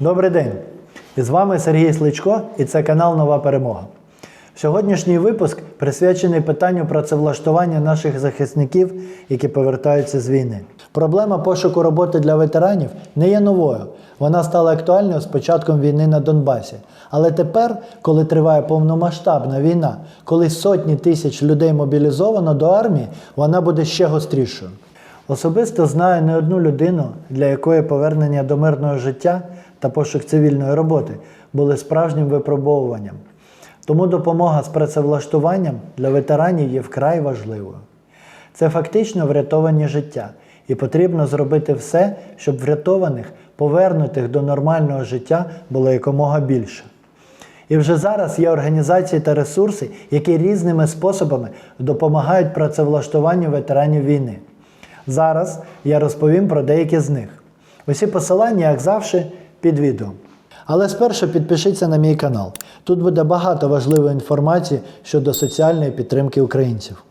Добрий день! З вами Сергій Сличко і це канал Нова Перемога. Сьогоднішній випуск присвячений питанню працевлаштування наших захисників, які повертаються з війни. Проблема пошуку роботи для ветеранів не є новою. Вона стала актуальною з початком війни на Донбасі. Але тепер, коли триває повномасштабна війна, коли сотні тисяч людей мобілізовано до армії, вона буде ще гострішою. Особисто знаю не одну людину, для якої повернення до мирного життя та пошук цивільної роботи були справжнім випробовуванням. Тому допомога з працевлаштуванням для ветеранів є вкрай важливою. Це фактично врятовані життя, і потрібно зробити все, щоб врятованих, повернутих до нормального життя було якомога більше. І вже зараз є організації та ресурси, які різними способами допомагають працевлаштуванню ветеранів війни. Зараз я розповім про деякі з них. Усі посилання, як завжди, під відео. Але спершу підпишіться на мій канал. Тут буде багато важливої інформації щодо соціальної підтримки українців.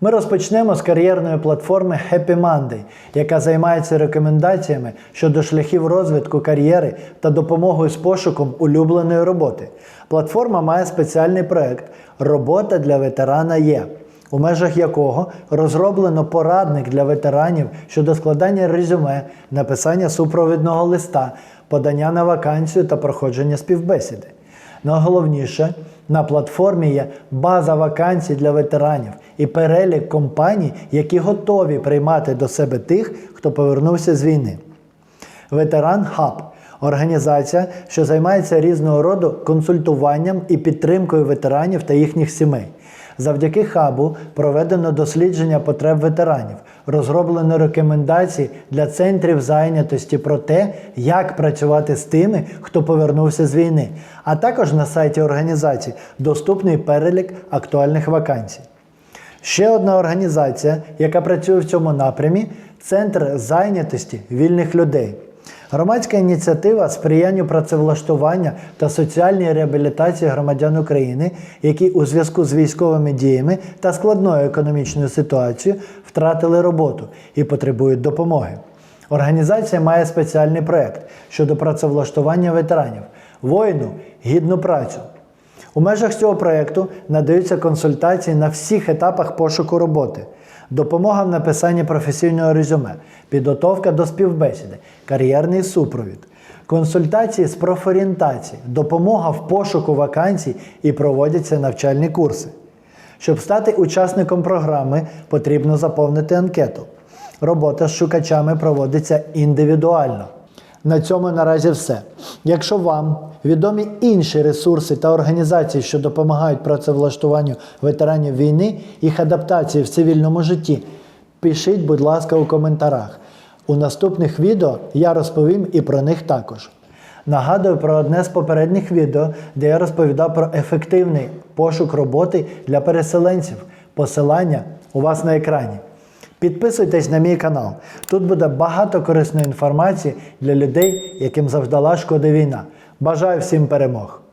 Ми розпочнемо з кар'єрної платформи Happy Monday, яка займається рекомендаціями щодо шляхів розвитку кар'єри та допомогою з пошуком улюбленої роботи. Платформа має спеціальний проект Робота для ветерана є, у межах якого розроблено порадник для ветеранів щодо складання резюме, написання супровідного листа, подання на вакансію та проходження співбесіди. Найголовніше, на платформі є база вакансій для ветеранів і перелік компаній, які готові приймати до себе тих, хто повернувся з війни. Ветеран Хаб організація, що займається різного роду консультуванням і підтримкою ветеранів та їхніх сімей. Завдяки хабу проведено дослідження потреб ветеранів, розроблено рекомендації для центрів зайнятості про те, як працювати з тими, хто повернувся з війни. А також на сайті організації доступний перелік актуальних вакансій. Ще одна організація, яка працює в цьому напрямі Центр зайнятості вільних людей. Громадська ініціатива сприянню працевлаштування та соціальній реабілітації громадян України, які у зв'язку з військовими діями та складною економічною ситуацією втратили роботу і потребують допомоги. Організація має спеціальний проект щодо працевлаштування ветеранів, воїну гідну працю. У межах цього проєкту надаються консультації на всіх етапах пошуку роботи, допомога в написанні професійного резюме, підготовка до співбесіди, кар'єрний супровід, консультації з профорієнтації, допомога в пошуку вакансій і проводяться навчальні курси. Щоб стати учасником програми, потрібно заповнити анкету. Робота з шукачами проводиться індивідуально. На цьому наразі все. Якщо вам відомі інші ресурси та організації, що допомагають працевлаштуванню ветеранів війни, їх адаптації в цивільному житті, пишіть, будь ласка, у коментарях. У наступних відео я розповім і про них також. Нагадую про одне з попередніх відео, де я розповідав про ефективний пошук роботи для переселенців. Посилання у вас на екрані. Підписуйтесь на мій канал. Тут буде багато корисної інформації для людей, яким завдала шкода війна. Бажаю всім перемог!